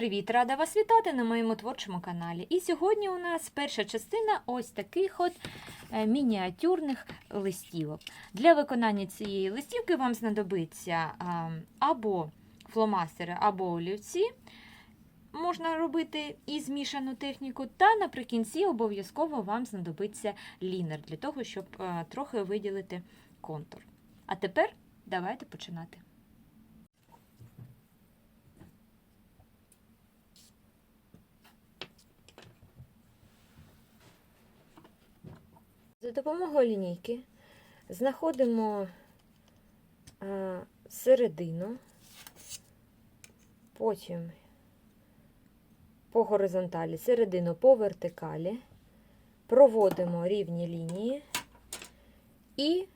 привіт! Рада вас вітати на моєму творчому каналі. І сьогодні у нас перша частина ось таких от е, мініатюрних листівок. Для виконання цієї листівки вам знадобиться або фломастери, або олівці. Можна робити і змішану техніку, та наприкінці обов'язково вам знадобиться лінер для того, щоб е, трохи виділити контур. А тепер давайте починати. За допомогою лінійки знаходимо середину, потім по горизонталі, середину по вертикалі, проводимо рівні лінії і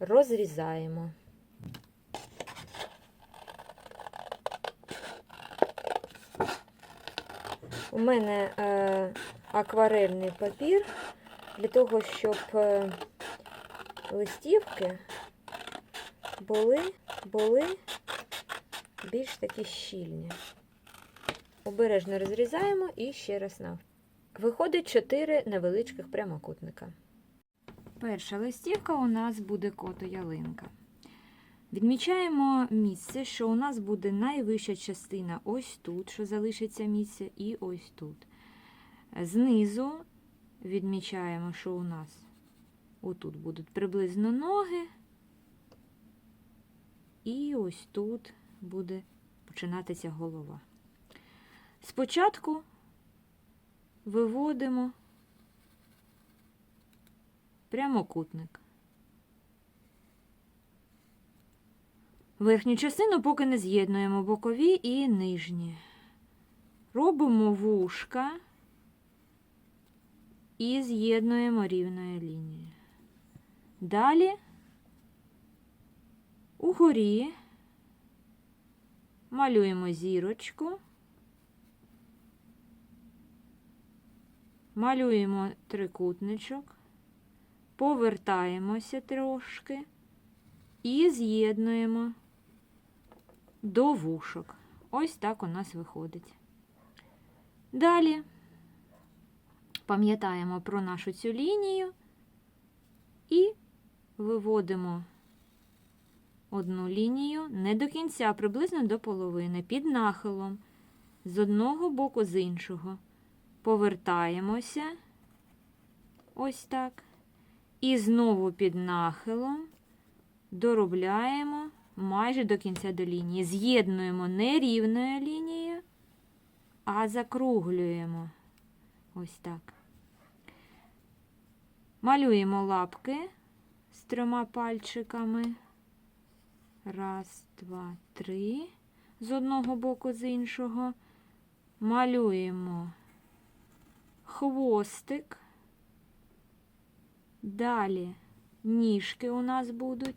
розрізаємо. У мене е, акварельний папір для того, щоб е, листівки були, були більш такі щільні. Обережно розрізаємо і ще раз нав. Виходить 4 невеличких прямокутника. Перша листівка у нас буде кото ялинка. Відмічаємо місце, що у нас буде найвища частина ось тут, що залишиться місце, і ось тут. Знизу відмічаємо, що у нас отут будуть приблизно ноги, і ось тут буде починатися голова. Спочатку виводимо прямокутник. Верхню частину поки не з'єднуємо бокові і нижні. Робимо вушка і з'єднуємо рівною лінією. Далі угорі малюємо зірочку, малюємо трикутничок, повертаємося трошки і з'єднуємо до вушок. Ось так у нас виходить. Далі пам'ятаємо про нашу цю лінію і виводимо одну лінію не до кінця, а приблизно до половини, під нахилом, з одного боку, з іншого. Повертаємося ось так. І знову під нахилом доробляємо майже до кінця до лінії. З'єднуємо не рівною лінією, а закруглюємо. Ось так. Малюємо лапки з трьома пальчиками. Раз, два, три. З одного боку, з іншого. Малюємо хвостик. Далі ніжки у нас будуть.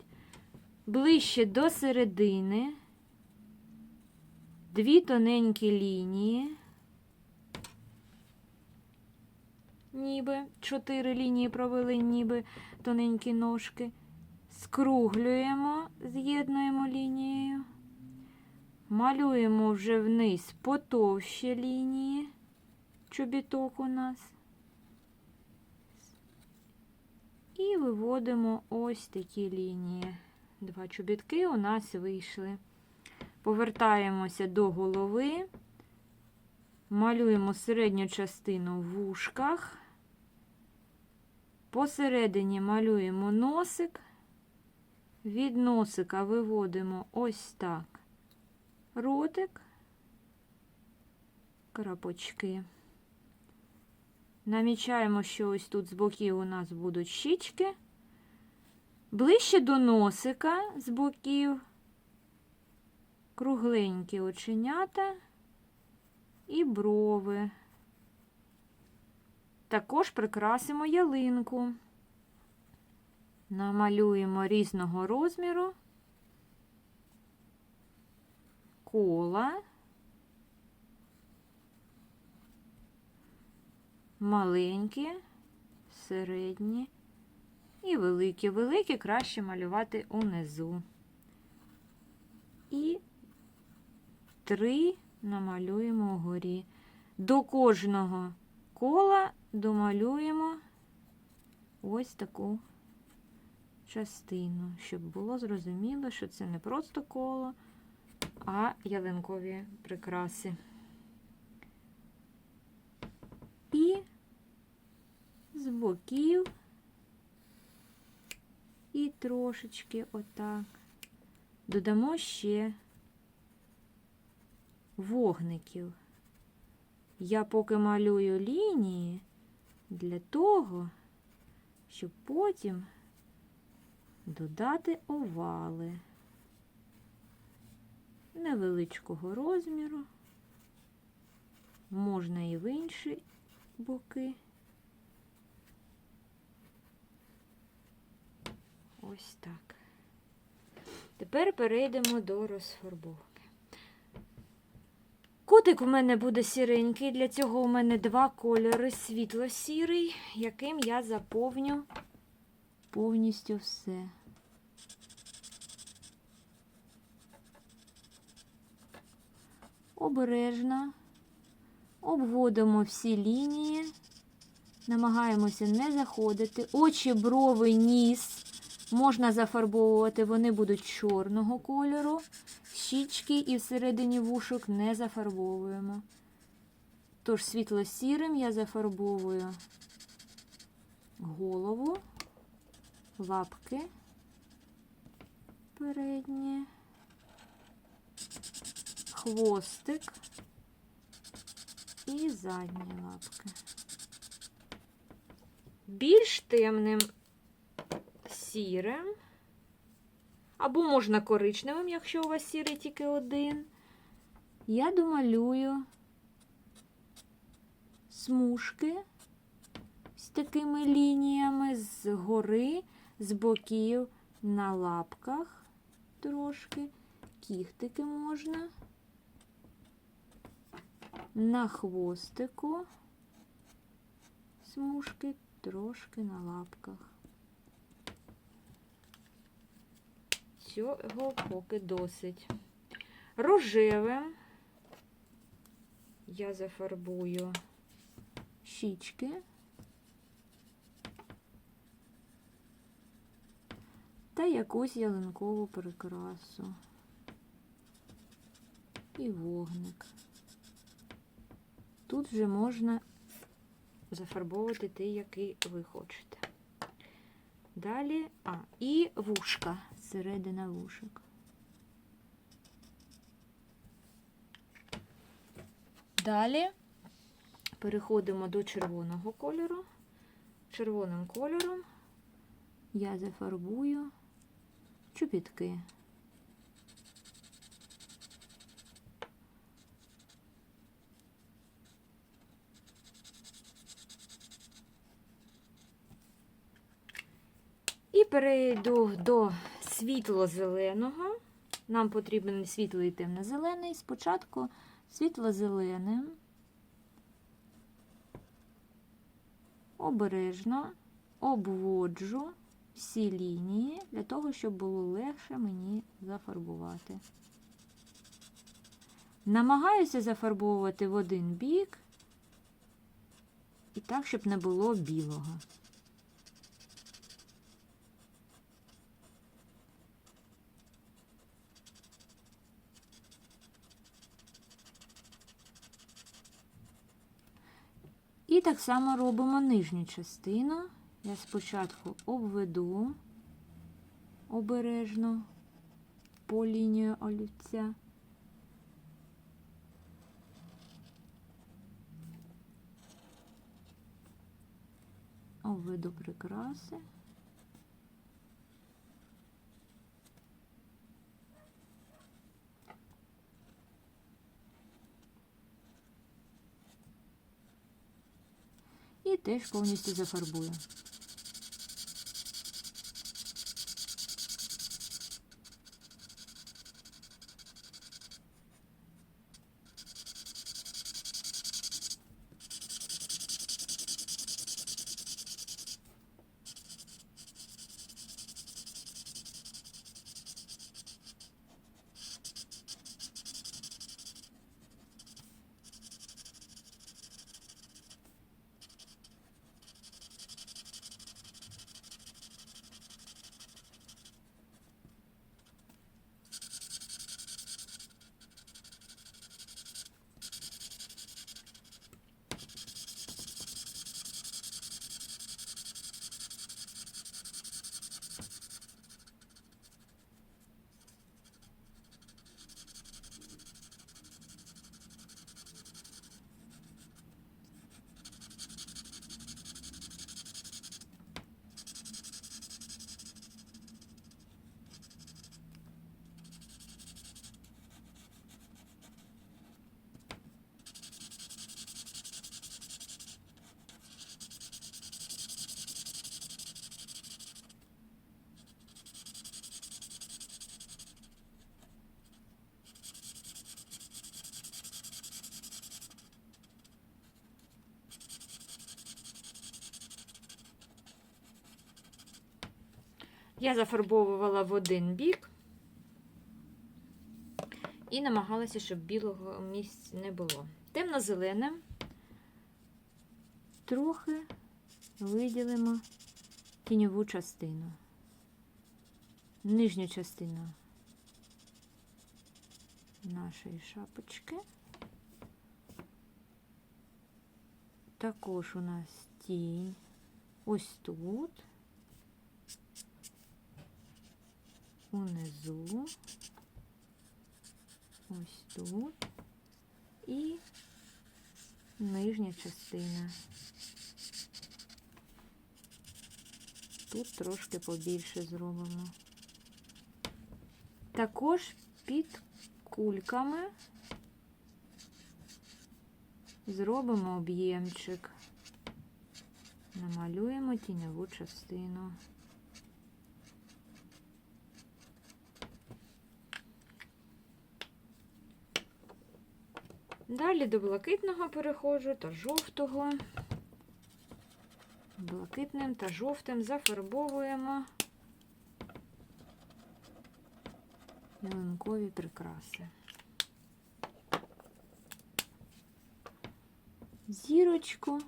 Ближче до середини. Дві тоненькі лінії. Ніби чотири лінії провели, ніби тоненькі ножки. Скруглюємо, з'єднуємо лінією. Малюємо вже вниз потовщі лінії. Чобіток у нас. І виводимо ось такі лінії. Два чобітки у нас вийшли. Повертаємося до голови. Малюємо середню частину в вушках. Посередині малюємо носик, від носика виводимо ось так ротик, крапочки. Намічаємо, що ось тут з боків у нас будуть щічки. Ближче до носика з боків кругленькі оченята і брови. Також прикрасимо ялинку. Намалюємо різного розміру кола, маленькі, середні і великі. Великі краще малювати унизу. І три намалюємо угорі. До кожного кола домалюємо ось таку частину, щоб було зрозуміло, що це не просто коло, а ялинкові прикраси. І з боків і трошечки отак. Додамо ще вогників. Я поки малюю лінії для того, щоб потім додати овали невеличкого розміру, можна і в інші боки. Ось так. Тепер перейдемо до розфарбовки. Котик у мене буде сіренький, для цього у мене два кольори світло-сірий, яким я заповню повністю все. Обережно обводимо всі лінії, намагаємося не заходити. Очі, брови, ніс можна зафарбовувати, вони будуть чорного кольору. Щічки і всередині вушок не зафарбовуємо. Тож світло-сірим я зафарбовую голову, лапки передні, хвостик і задні лапки. Більш темним сірим. Або можна коричневим, якщо у вас сірий тільки один. Я домалюю смужки з такими лініями з гори, з боків на лапках трошки, кіхтики можна, на хвостику смужки трошки на лапках. Цього поки досить. Рожевим я зафарбую щічки. Та якусь ялинкову прикрасу. І вогник. Тут вже можна зафарбовувати той, який ви хочете. Далі, а, і вушка, середина вушок. Далі переходимо до червоного кольору. Червоним кольором я зафарбую чобітки. І перейду до світло-зеленого. Нам потрібен світлий і темно-зелений. Спочатку світло-зеленим. Обережно обводжу всі лінії для того, щоб було легше мені зафарбувати. Намагаюся зафарбовувати в один бік і так, щоб не було білого. Так само робимо нижню частину. Я спочатку обведу обережно по лінію олівця. Обведу прикраси. Теж повністю зафарбую. Я зафарбовувала в один бік і намагалася, щоб білого місця не було. Темно-зеленим трохи виділимо тіньову частину, нижню частину нашої шапочки. Також у нас тінь ось тут, унизу, ось тут і нижня частина. Тут трошки побільше зробимо. Також під кульками зробимо об'ємчик, намалюємо тіньову частину. Далі до блакитного переходжу та жовтого. Блакитним та жовтим зафарбовуємо ялинкові прикраси. Зірочку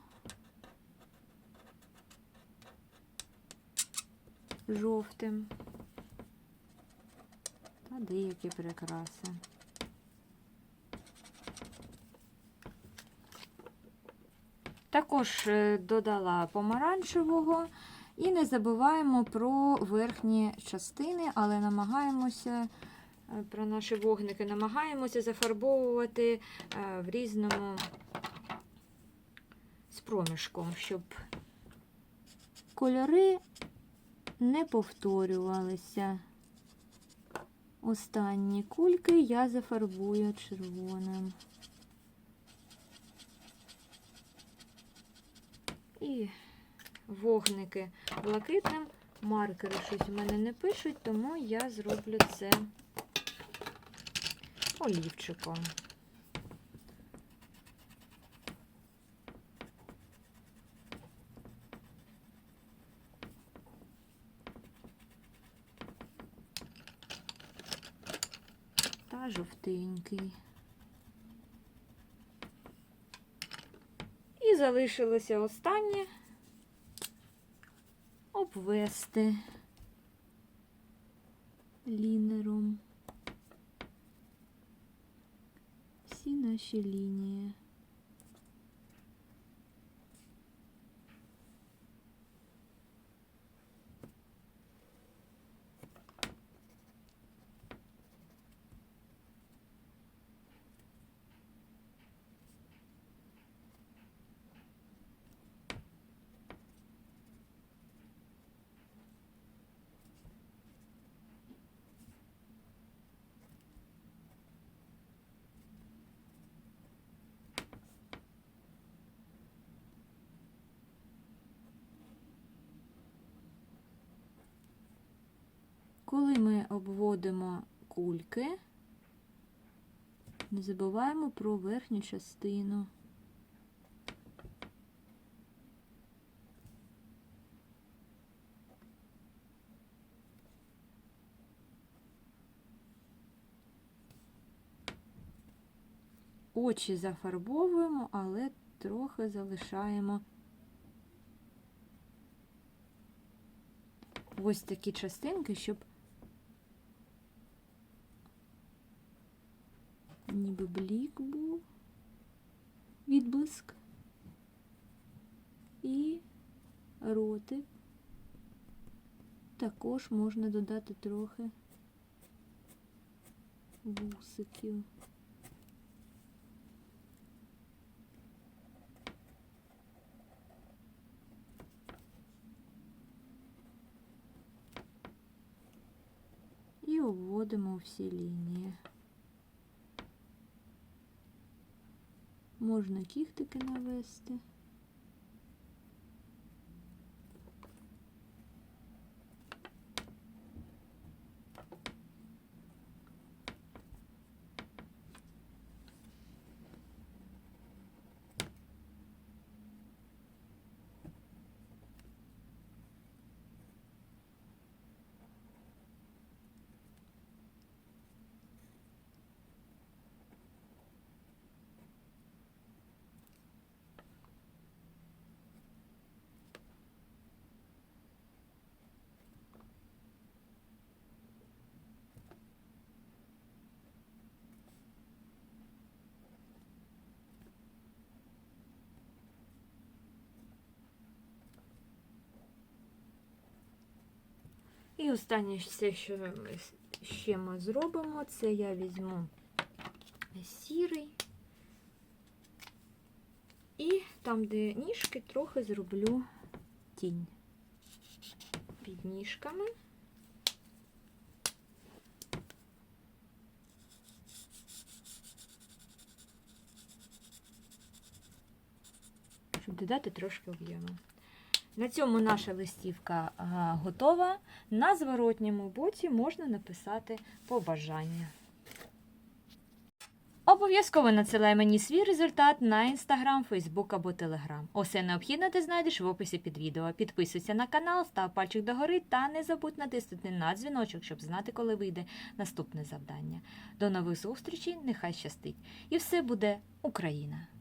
жовтим та деякі прикраси. Також е, додала помаранчевого і не забуваємо про верхні частини, але намагаємося е, про наші вогники, намагаємося зафарбовувати е, в різному з проміжком, щоб кольори не повторювалися. Останні кульки я зафарбую червоним. І вогники блакитним. Маркери щось у мене не пишуть, тому я зроблю це олівчиком. Та жовтенький. І залишилося останнє обвести лінером всі наші лінії. Коли ми обводимо кульки, не забуваємо про верхню частину. Очі зафарбовуємо, але трохи залишаємо ось такі частинки, щоб ніби блік був, відблиск і ротик. Також можна додати трохи вусиків. І обводимо всі лінії. Можна кіхтики навести. І останнє все, що ще ми зробимо, це я візьму сірий. І там, де ніжки, трохи зроблю тінь під ніжками. Щоб додати трошки об'єму. На цьому наша листівка готова. На зворотньому боці можна написати побажання. Обов'язково надсилай мені свій результат на інстаграм, фейсбук або телеграм. Усе необхідне ти знайдеш в описі під відео. Підписуйся на канал, став пальчик догори та не забудь натиснути на дзвіночок, щоб знати, коли вийде наступне завдання. До нових зустрічей, нехай щастить! І все буде Україна!